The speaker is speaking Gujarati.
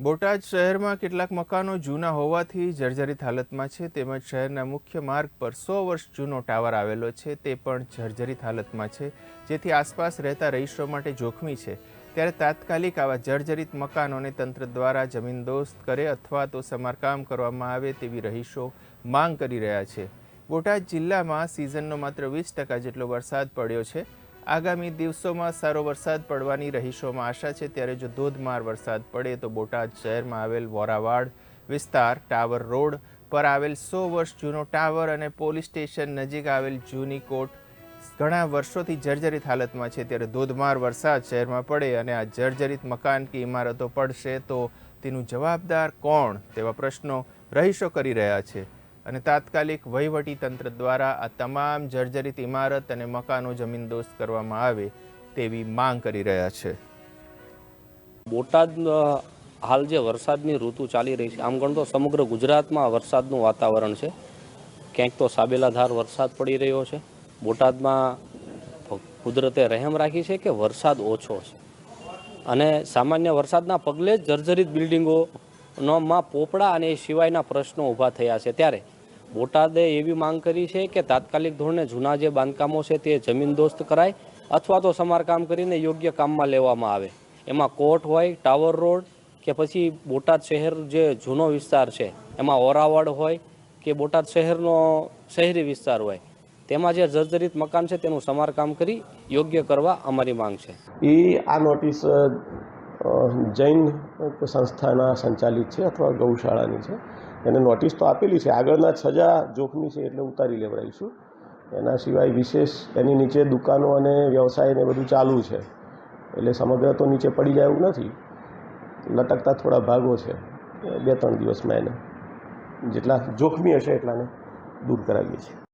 બોટાદ શહેરમાં કેટલાક મકાનો જૂના હોવાથી જર્જરિત હાલતમાં છે. તેમજ શહેરના મુખ્ય માર્ગ પર સો વર્ષ જૂનો ટાવર આવેલો છે. તે પણ જર્જરિત હાલતમાં છે, જેથી આસપાસ રહેતા રહીશો માટે જોખમી છે. ત્યારે તાત્કાલિક આવા જર્જરિત મકાનોને તંત્ર દ્વારા જમીનદોસ્ત કરે અથવા તો સમારકામ કરવામાં આવે તેવી રહીશો માંગ કરી રહ્યા છે. બોટાદ જિલ્લામાં સિઝનનો માત્ર વીસ ટકા જેટલો વરસાદ પડ્યો છે. આગામી દિવસોમાં સારો વરસાદ પડવાની રહીશોમાં આશા છે. ત્યારે જો ધોધમાર વરસાદ પડે તો બોટાદ શહેરમાં આવેલ વોરાવાડ વિસ્તાર, ટાવર રોડ પર આવેલ સો વર્ષ જૂનો ટાવર અને પોલીસ સ્ટેશન નજીક આવેલ જૂની કોટ ઘણા વર્ષોથી જર્જરિત હાલતમાં છે. ત્યારે ધોધમાર વરસાદ શહેરમાં પડે અને આ જર્જરિત મકાન કે ઇમારતો પડશે તો તેનું જવાબદાર કોણ? તેવા પ્રશ્નો રહીશો કરી રહ્યા છે. અને તાત્કાલિક વહીવટી તંત્ર દ્વારા આ તમામ જર્જરિત ઇમારત અને મકાનો જમીનદોસ્ત કરવામાં આવે તેવી માંગ કરી રહ્યા છે. બોટાદ હાલ જે વરસાદની ઋતુ ચાલી રહી છે, આમ ગણતો સમગ્ર ગુજરાતમાં વરસાદનું વાતાવરણ છે. ક્યાંક તો સાબેલાધાર વરસાદ પડી રહ્યો છે. બોટાદમાં કુદરતે રહેમ રાખી છે કે વરસાદ ઓછો છે. અને સામાન્ય વરસાદના પગલે જ જર્જરિત બિલ્ડિંગોમાં પોપડા અને એ સિવાયના પ્રશ્નો ઊભા થયા છે. ત્યારે બોટાદે એવી માંગ કરી છે કે તાત્કાલિક ધોરણે જૂના જે બાંધકામો છે તે જમીનદોસ્ત કરાય અથવા તો સમારકામ કરીને યોગ્ય કામમાં લેવામાં આવે. એમાં કોર્ટ હોય, ટાવર રોડ કે પછી બોટાદ શહેર જે જૂનો વિસ્તાર છે, એમાં ઓરાવડ હોય કે બોટાદ શહેરનો શહેરી વિસ્તાર હોય, તેમાં જે જર્જરિત મકાન છે તેનું સમારકામ કરી યોગ્ય કરવા અમારી માંગ છે. એ આ નોટિસ જૈન સંસ્થાના સંચાલિત છે અથવા ગૌશાળાની છે. એને નોટિસ તો આપેલી છે. આગળના સજા જોખમી છે એટલે ઉતારી લેવડાવીશું. એના સિવાય વિશેષ એની નીચે દુકાનો અને વ્યવસાય ને બધું ચાલુ છે. એટલે સમગ્ર તો નીચે પડી જાય એવું નથી. લટકતા થોડા ભાગો છે. બે ત્રણ દિવસમાં એને જેટલા જોખમી હશે એટલાને દૂર કરાવીએ છીએ.